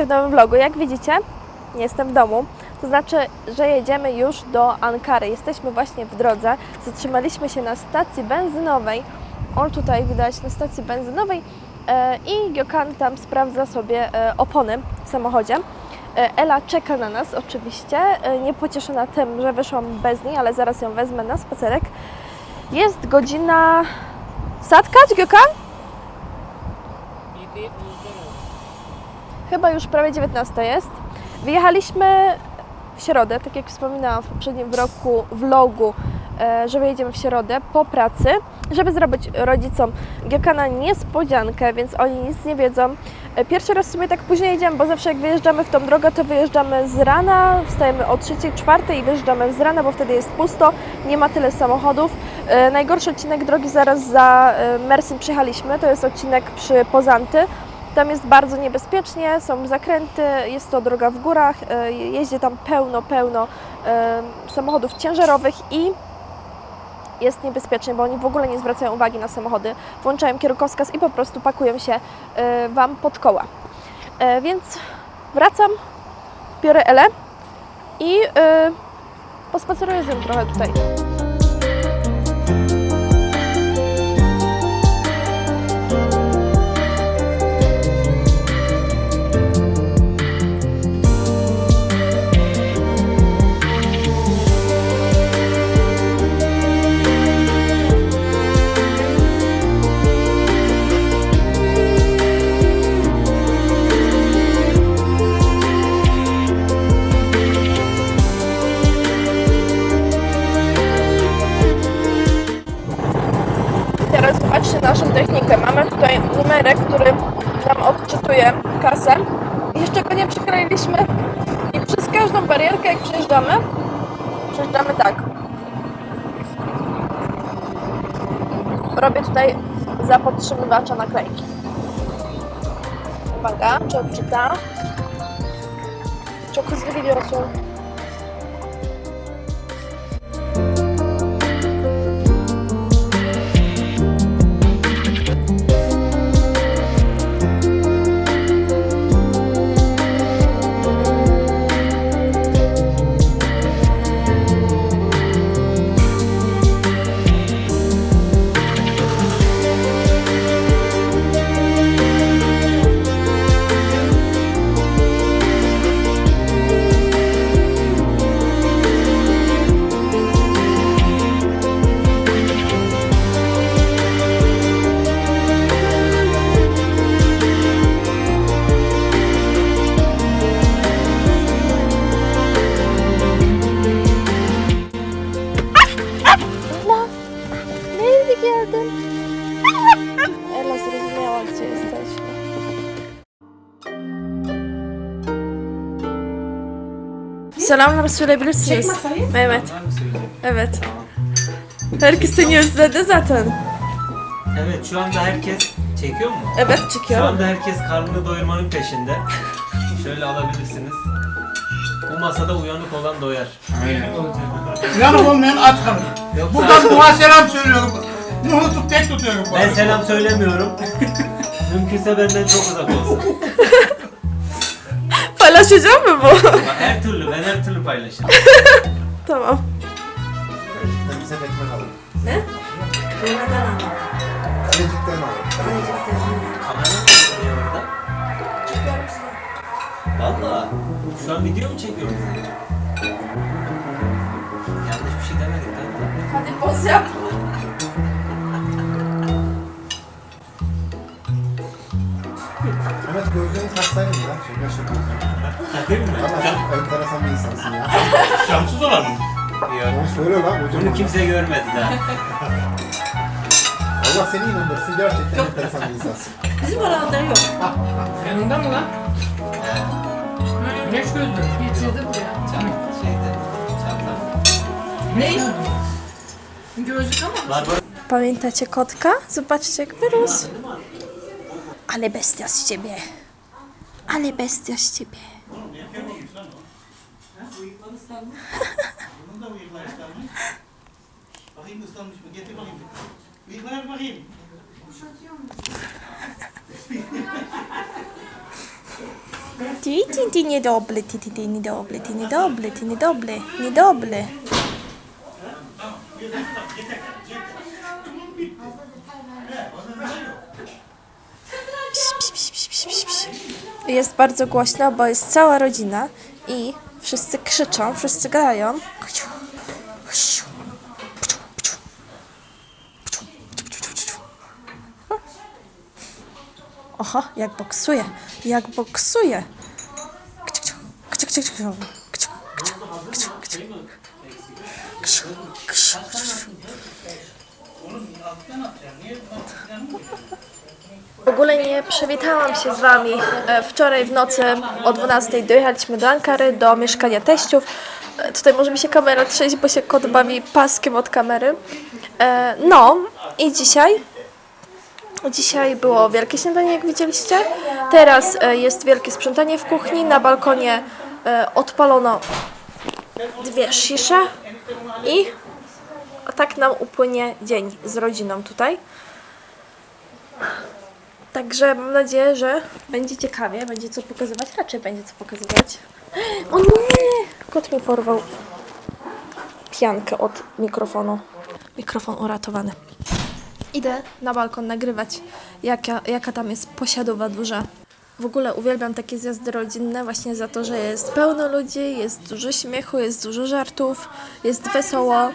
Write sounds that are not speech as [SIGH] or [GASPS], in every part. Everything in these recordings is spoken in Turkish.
Witajcie w nowym vlogu. Jak widzicie, nie jestem w domu. To znaczy, że jedziemy już do Ankary. Jesteśmy właśnie w drodze. Zatrzymaliśmy się na stacji benzynowej. On tutaj widać na stacji benzynowej e, i Giokan tam sprawdza sobie e, opony w samochodzie. E, Ela czeka na nas oczywiście, e, niepocieszona tym, że wyszłam bez niej, ale zaraz ją wezmę na spacerek. Jest godzina... Satkać, Giokan? Chyba już prawie 19 jest. Wyjechaliśmy w środę, tak jak wspominałam w poprzednim roku vlogu, e, że wyjedziemy w środę po pracy, żeby zrobić rodzicom Giokana niespodziankę, więc oni nic nie wiedzą. E, Pierwszy raz w sumie tak później jedziemy, bo zawsze jak wyjeżdżamy w tą drogę, to wyjeżdżamy z rana, wstajemy o 3, 4 i wyjeżdżamy z rana, bo wtedy jest pusto, nie ma tyle samochodów. E, Najgorszy odcinek drogi zaraz za Mersin przyjechaliśmy, to jest odcinek przy Pozanty. Tam jest bardzo niebezpiecznie, są zakręty, jest to droga w górach, e, jeździ tam pełno, pełno e, samochodów ciężarowych i jest niebezpiecznie, bo oni w ogóle nie zwracają uwagi na samochody. Włączają kierunkowskaz i po prostu pakują się e, Wam pod koła. Więc wracam, biorę Elę i pospaceruję z nią trochę tutaj. Podtrzymywacza naklejki. Uwaga, czy odczyta? Çok hızlı gidiyorsun. Geldin? Ela zrozumiała, gdzie jesteśmy. Selamlar söyleyebilirsiniz. Mehmet. Evet. Herkes seni özledi zaten. Evet şu anda herkes çekiyor mu? Evet Şu çıkıyorum. anda herkes karnını doyurmanın peşinde. Şöyle alabilirsiniz. Bu masada uyanık olan doyar. Uyanık olmayan aç kalır. Yoksa Buradan Nuh'a selam söylüyorum. Tut tek tutuyorum. bu ben arada. selam söylemiyorum. [LAUGHS] Mümkünse benden çok uzak olsun. [LAUGHS] Paylaşacağım mı bu? Bak, her türlü ben her türlü paylaşırım. [LAUGHS] tamam. Bize de ekmek alın. Ne? Kalecikten alın. Kamera mı çekiyor orada? Valla. Şu an video mu çekiyoruz? Yanlış bir şey demedik değil mi? Hadi poz yap. Taksaydın ya. Şaka şaka. Takayım mı? Valla çok enteresan bir insansın ya. Şamsız olan mı? Yok. Onu söyle lan hocam. Bunu kimse görmedi daha. [LAUGHS] Allah seni inandırsın gerçekten enteresan bir insansın. Bizim aralarda yok. Yanında mı lan? Güneş gözlü. Getirdi buraya. Çant- şeyde, çanta. Ne? Gözlük ama. Var var. Pamiętacie kotka? Zobaczcie jak wyrósł. Ale bestia z ciebie. Ale bestia z ciebie. Ty, ty, ty, niedobry, ty, ty, ty, niedobry, ty, niedobry, ty, niedobry, niedobry. Jest bardzo głośno, bo jest cała rodzina i wszyscy krzyczą, wszyscy grają. Oho, jak boksuje, jak boksuje. W ogóle nie przywitałam się z Wami. E, wczoraj w nocy o 12 dojechaliśmy do Ankary, do mieszkania teściów. E, tutaj może mi się kamera trzęść, bo się kot bawi paskiem od kamery. E, no i dzisiaj Dzisiaj było wielkie śniadanie, jak widzieliście. Teraz jest wielkie sprzątanie w kuchni. Na balkonie odpalono dwie szisze i tak nam upłynie dzień z rodziną tutaj. Także mam nadzieję, że będzie ciekawie, będzie co pokazywać. Raczej będzie co pokazywać. [GASPS] O nie! Kot mi porwał piankę od mikrofonu. Mikrofon uratowany. Idę na balkon nagrywać, jaka, jaka tam jest posiadowa duża. W ogóle uwielbiam takie zjazdy rodzinne właśnie za to, że jest pełno ludzi, jest dużo śmiechu, jest dużo żartów, jest wesoło.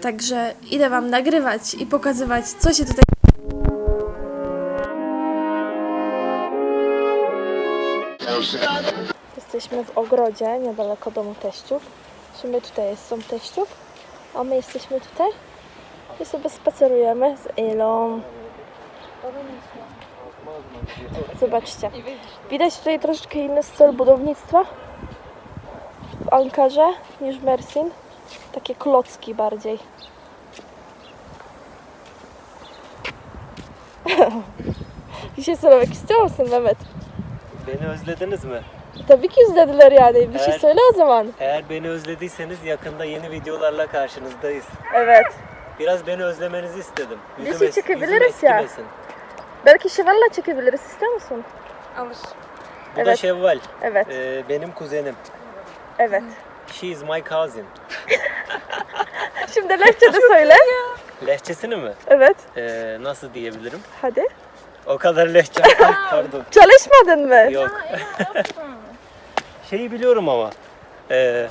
Także idę Wam nagrywać i pokazywać, co się tutaj Jesteśmy w ogrodzie niedaleko domu teściów. Sumie tutaj jest dom teściów, a my jesteśmy tutaj i sobie spacerujemy z Ilą. Zobaczcie. Widać tutaj troszeczkę inny styl budownictwa w Ankarze niż w Mersin. Takie klocki bardziej. Şey söylemek istiyor musun Mehmet? Beni özlediniz mi? Tabii ki izlediler yani. Bir şey Evet. söyle o zaman. Eğer beni özlediyseniz yakında yeni videolarla karşınızdayız. Evet. Biraz beni özlemenizi istedim. Bir şey çekebiliriz ya. eskimesin. Belki şevalla çekebiliriz. istiyor musun? Alır. Bu da Evet. Şevval. Evet. Ee, benim kuzenim. Evet. She is my cousin. [LAUGHS] Şimdi lehçede söyle. Lehçesini mi? Evet. Ee, nasıl diyebilirim? Hadi. O kadar lehçe. [LAUGHS] Pardon. Çalışmadın mı? Yok. [LAUGHS] Şeyi biliyorum ama. Ee,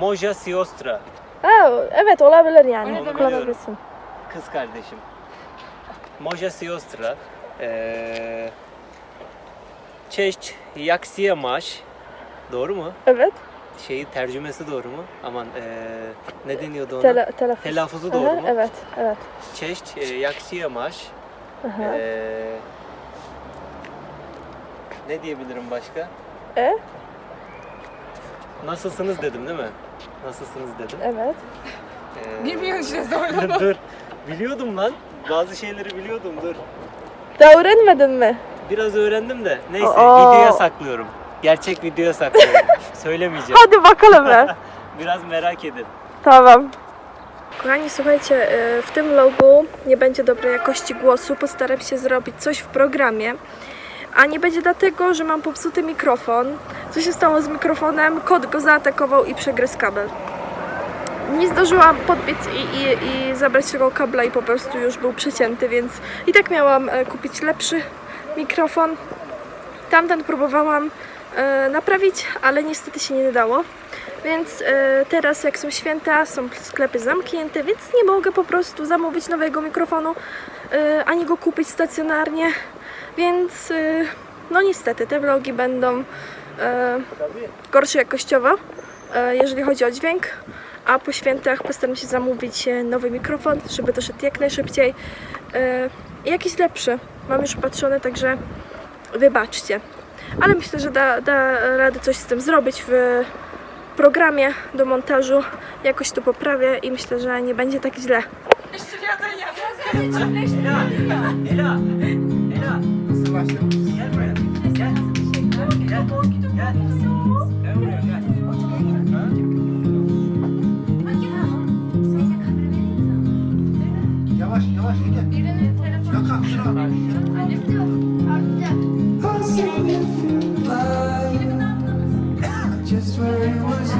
Moja Siostra. Ha, evet olabilir yani. Onu Kullanabilirsin. Kız kardeşim. Moja Siostra. Jak się masz? Doğru mu? Evet. Şeyi tercümesi doğru mu? Aman ee, ne deniyordu ona? Tele, telaffuz. Telaffuzu Aha, doğru mu? Evet, evet. Cześć, e? Aha. Ee, ne diyebilirim başka? E? Nasılsınız dedim değil mi? Nasılsınız dedim. Evet. Ee, Bilmiyorsun işte zorla. [LAUGHS] dur. Biliyordum lan. Bazı şeyleri biliyordum dur. Daha öğrenmedin mi? Biraz öğrendim de. Neyse Aa. videoya saklıyorum. Gerçek videoya saklıyorum. [LAUGHS] Söylemeyeceğim. Hadi bakalım be. [LAUGHS] Biraz merak edin. Tamam. Kochani, słuchajcie, y, w tym vlogu nie będzie dobrej jakości głosu. Postaram się zrobić coś w programie. A nie będzie dlatego, że mam popsuty mikrofon. Co się stało z mikrofonem? Kot go zaatakował i przegryzł kabel. Nie zdążyłam podbiec i, i, i zabrać tego kabla i po prostu już był przecięty, więc i tak miałam e, kupić lepszy mikrofon. Tamten próbowałam naprawić, ale niestety się nie dało. Więc e, teraz jak są święta, są sklepy zamknięte, więc nie mogę po prostu zamówić nowego mikrofonu, e, ani go kupić stacjonarnie. Więc e, no niestety te vlogi będą e, gorsze jakościowo, e, jeżeli chodzi o dźwięk. A po świętach postaram się zamówić e, nowy mikrofon, żeby doszedł jak najszybciej. E, i jakiś lepszy. Mam już patrzony, także wybaczcie. Ale myślę, że da, da radę coś z tym zrobić w programie do montażu. Jakoś to poprawię i myślę, że nie będzie tak źle. Ela! Ela! Ela! Gel buraya. Gel. Gel. Gel. Gel buraya bicycle you just where it was.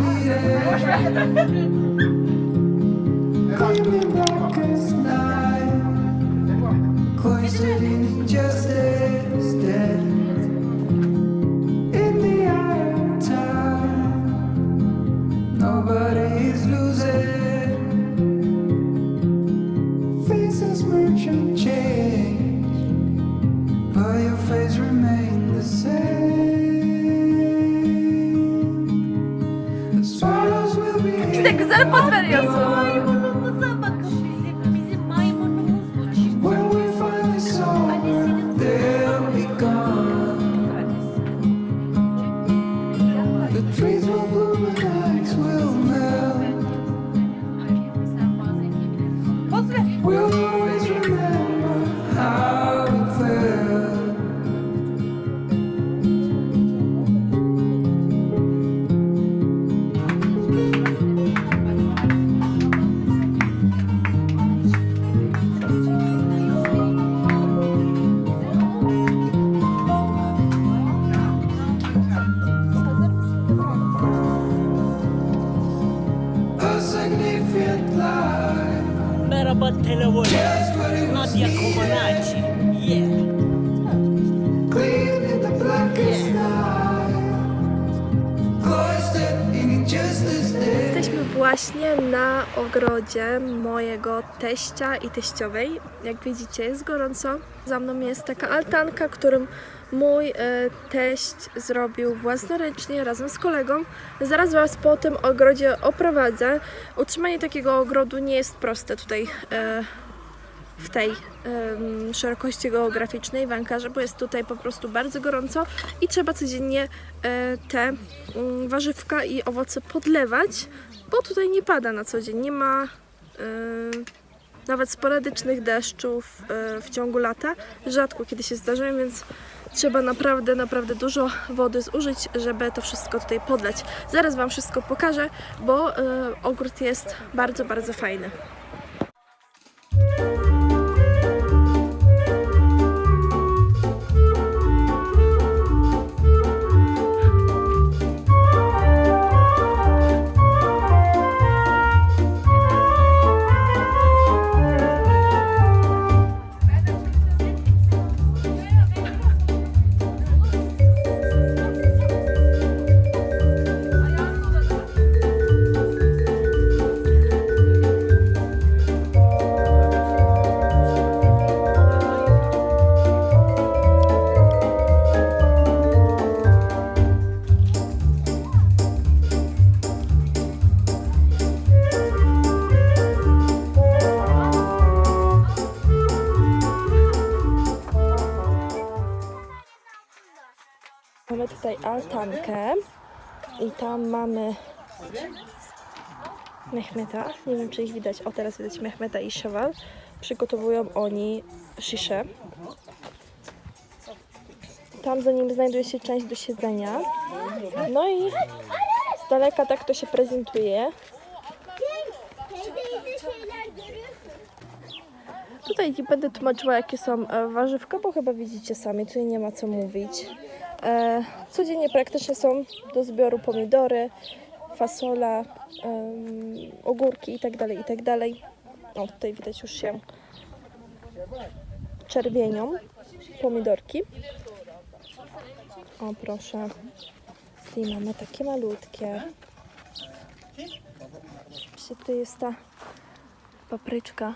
Właśnie na ogrodzie mojego teścia i teściowej. Jak widzicie, jest gorąco. Za mną jest taka altanka, którym mój e, teść zrobił własnoręcznie razem z kolegą. Zaraz Was po tym ogrodzie oprowadzę. Utrzymanie takiego ogrodu nie jest proste tutaj e, w tej szerokości geograficznej w Ankarze, bo jest tutaj po prostu bardzo gorąco i trzeba codziennie e, te mm, warzywka i owoce podlewać, bo tutaj nie pada na co dzień, nie ma e, nawet sporadycznych deszczów e, w ciągu lata, rzadko kiedy się zdarzają, więc trzeba naprawdę, naprawdę dużo wody zużyć, żeby to wszystko tutaj podlać. Zaraz Wam wszystko pokażę, bo e, ogród jest bardzo, bardzo fajny. Altankę i tam mamy Mehmeta. Nie wiem, czy ich widać. O, teraz widać Mehmeta i Szewal. Przygotowują oni sziszę. Tam za nim znajduje się część do siedzenia. No i z daleka tak to się prezentuje. Tutaj nie będę tłumaczyła, jakie są e, warzywka, bo chyba widzicie sami, tutaj nie ma co mówić. E, codziennie praktycznie są do zbioru pomidory, fasola, ogórki itd., itd. O, tutaj widać już się czerwienią pomidorki. O, proszę. I mamy takie malutkie. Oczywiście tutaj jest ta papryczka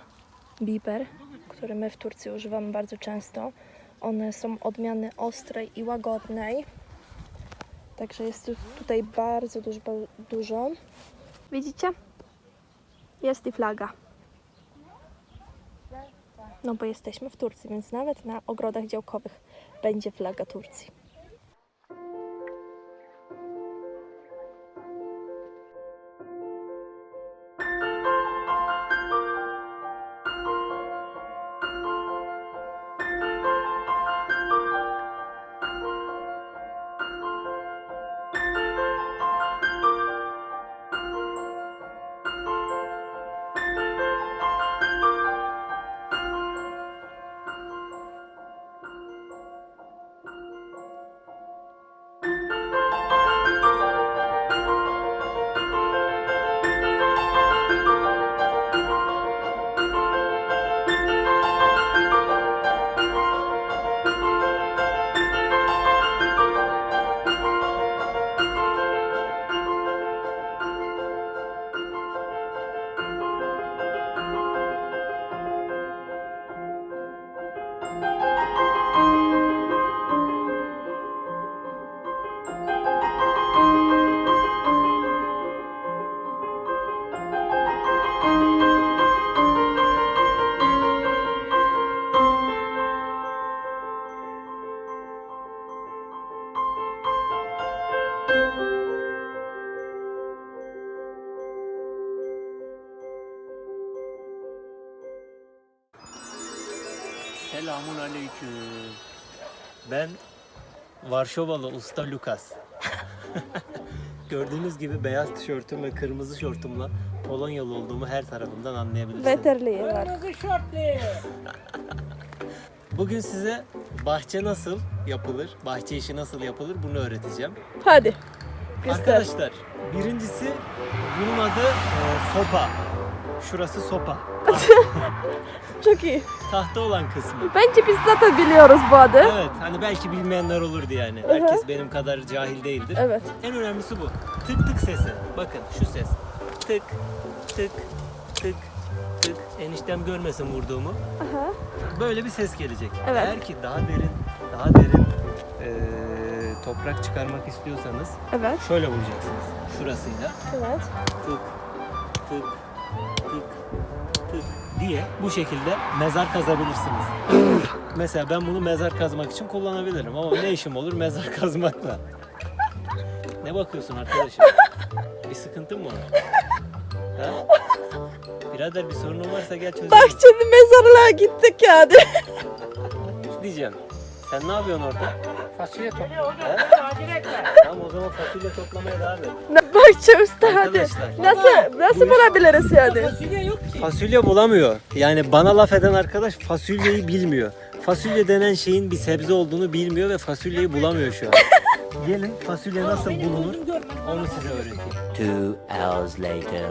biber, który my w Turcji używamy bardzo często. One są odmiany ostrej i łagodnej. Także jest ich tutaj bardzo dużo, dużo. Widzicie? Jest i flaga. No bo jesteśmy w Turcji, więc nawet na ogrodach działkowych będzie flaga Turcji. Varşovalı Usta Lukas. [LAUGHS] Gördüğünüz gibi beyaz tişörtüm ve kırmızı şortumla Polonyalı olduğumu her tarafımdan anlayabilirsiniz. Veterliği var. [LAUGHS] Bugün size bahçe nasıl yapılır, bahçe işi nasıl yapılır bunu öğreteceğim. Hadi. Göster. Arkadaşlar birincisi bunun adı e, sopa. Şurası sopa. [LAUGHS] Çok iyi. Tahta olan kısmı. Bence biz zaten biliyoruz bu adı. Evet hani belki bilmeyenler olurdu yani. Herkes benim kadar cahil değildir. Evet. En önemlisi bu. Tık tık sesi. Bakın şu ses. Tık tık tık tık. Eniştem görmesin vurduğumu. Aha. Böyle bir ses gelecek. Evet. Eğer ki daha derin, daha derin eee, toprak çıkarmak istiyorsanız Evet. şöyle vuracaksınız. Şurasıyla. Evet. Tık tık diye bu şekilde mezar kazabilirsiniz. Mesela ben bunu mezar kazmak için kullanabilirim ama ne işim olur mezar [LAUGHS] kazmakla. Ne bakıyorsun arkadaşım? Bir sıkıntın mı var? Ha? Birader bir sorunun varsa gel çözelim. Bahçenin mezarlığa gittik yani. diyeceğim. Sen ne yapıyorsun orada? Fasulye topluyor. He? Tamam o zaman fasulye toplamaya devam et. Bahçe üstü hadi. Arkadaşlar. Nasıl nasıl bulabiliriz yani? Fasulye yok ki. Fasulye bulamıyor. Yani bana laf eden arkadaş fasulyeyi bilmiyor. Fasulye denen şeyin bir sebze olduğunu bilmiyor ve fasulyeyi bulamıyor şu an. [LAUGHS] Gelin fasulye nasıl bulunur onu size öğreteyim. Two hours later.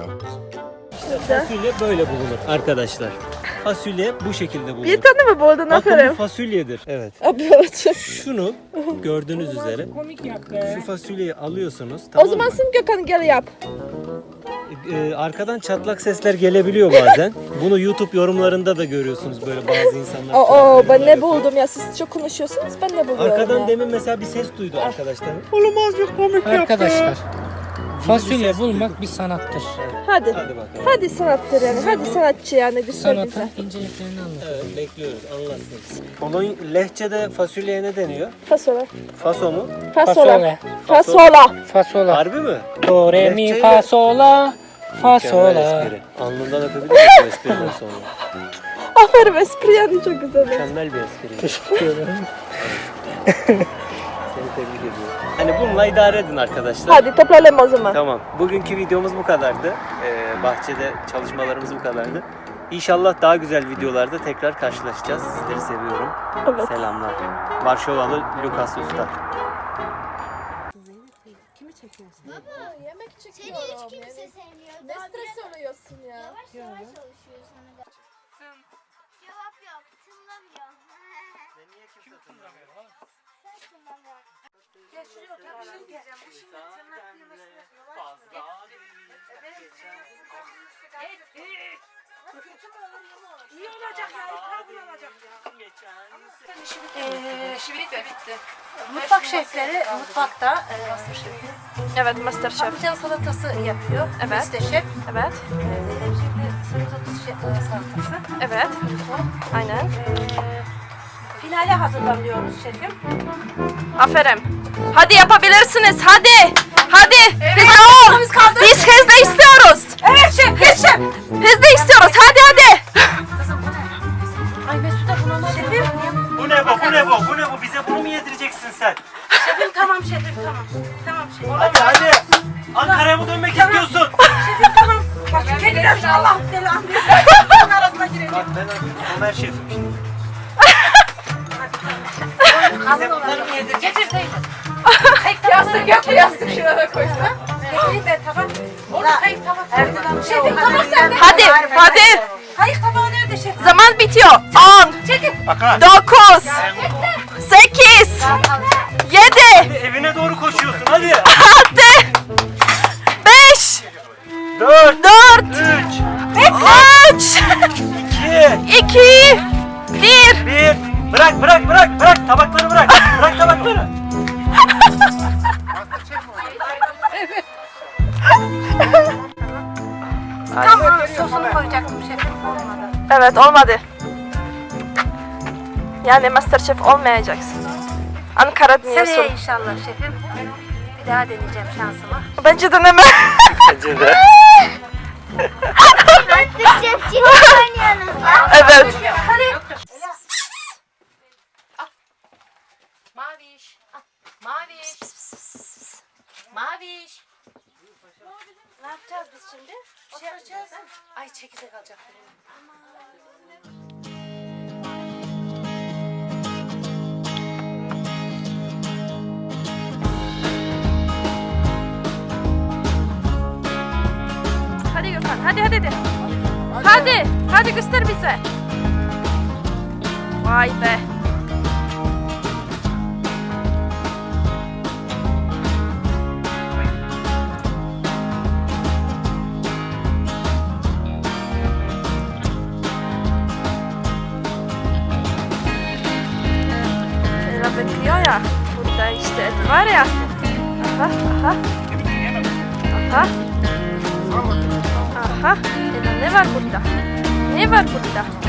Fasulye böyle bulunur arkadaşlar. Fasulye bu şekilde bulunur. Bir tane mi buldun Bakın bu aferin? fasulyedir. Evet. Abi olacak. Şunu gördüğünüz üzere Komik yap be. şu fasulyeyi alıyorsunuz. O Tamam zaman mı? sen Gökhan gel yap. Ee, arkadan çatlak sesler gelebiliyor bazen. [LAUGHS] Bunu YouTube yorumlarında da görüyorsunuz böyle bazı insanlar. Oo, tarafından ben ne yapıyor. buldum ya siz çok konuşuyorsunuz ben ne buluyorum Arkadan ya. demin mesela bir ses duydu arkadaşlar. Arkadaşlar fasulye bulmak bir sanattır. Hadi. Hadi bakalım. Hadi sanattır yani. Hadi sanatçı yani göster bize. Sanatın inceliklerini anlat. Evet bekliyoruz anlatsın. Polon lehçede fasulyeye ne deniyor? Fasola. Faso mu? Fasola. Fasola. Fasola. Harbi mi? Do re mi Lehçeyle- fa sola. Fa Mükemmel sola. espri. Alnından öpebilir misin bu espriden sonra? Aferin espri yani çok güzel. Mükemmel bir espri. Teşekkür ederim. [LAUGHS] Tebrik ediyorum. Hani bununla idare edin arkadaşlar. Hadi toplayalım o zaman. Tamam. Bugünkü videomuz bu kadardı. Ee, bahçede çalışmalarımız bu kadardı. İnşallah daha güzel videolarda tekrar karşılaşacağız. Sizleri seviyorum. Evet. Selamlar. Varşovalı Lukas Usta. Yemek Seni hiç kimse sevmiyor. Ne stres oluyorsun ya. Yavaş yavaş çalışıyorsun. Diyeceğim. Bu şimdi tırnak yavaş mı? Benim Kötü mü olur iyi mi olur? İyi olacak ya. İyi olacak ya. Ee, şimdi bitti. bitti. Mutfak şefleri mutfakta e, Evet Masterchef. patlıcan salatası yapıyor. Evet. Beste şef. Evet. Ee, şimdi salatası. Evet. Aynen. Ee, finale hazırlanıyoruz şefim. Aferin. Hadi yapabilirsiniz. Hadi. Hadi. Hızlı ol. Biz hızlı istiyoruz. Evet şef. Geç şef. Hızlı istiyoruz. Hadi hadi. Kızım bu ne? Ay Mesut'a bulamadım. Şefim. Bu ne bu? Bu ne bu? Bu ne bu? Bize bunu mu yedireceksin sen? Şefim tamam şefim tamam. Tamam şefim. Hadi hadi. Ankara'ya mı dönmek istiyorsun? Şefim tamam. Bak kendiler Allah belanı. Bunun arasına girelim. Bak ben Ömer şefim şimdi. Bize bunları mı. Yastık yok mu yastık şuraya koysa? Getireyim ben tabak. Orada kayıp tabak. Şefim tabak? Hadi. Hadi. Kayık tabağı nerede şefim? Zaman bitiyor. 10, 9, 8, 7, Evine doğru koşuyorsun hadi. 6, 5, 4, 4, 3, 3, 2, 2, 1. 1. Bırak bırak bırak bırak tabakları Evet olmadı. Yani Masterchef olmayacaksın. Ankara dünyası. Seneye inşallah şefim. Bir daha deneyeceğim şansımı. Bence deneme. Bence de. Masterchef çiğ oynuyorsunuz ya. Evet. Maviş. Ne yapacağız biz şimdi? Şey yapacağız. Ay çekirdek alacak. Aman. Hadi hadi hadi. Hadi. Hadi göster bize. Vay be. Wyklioja. Kurde, iście, wariat. Aha, aha. Aha. 내가? 내가 내말 보리다. 내말 보리다.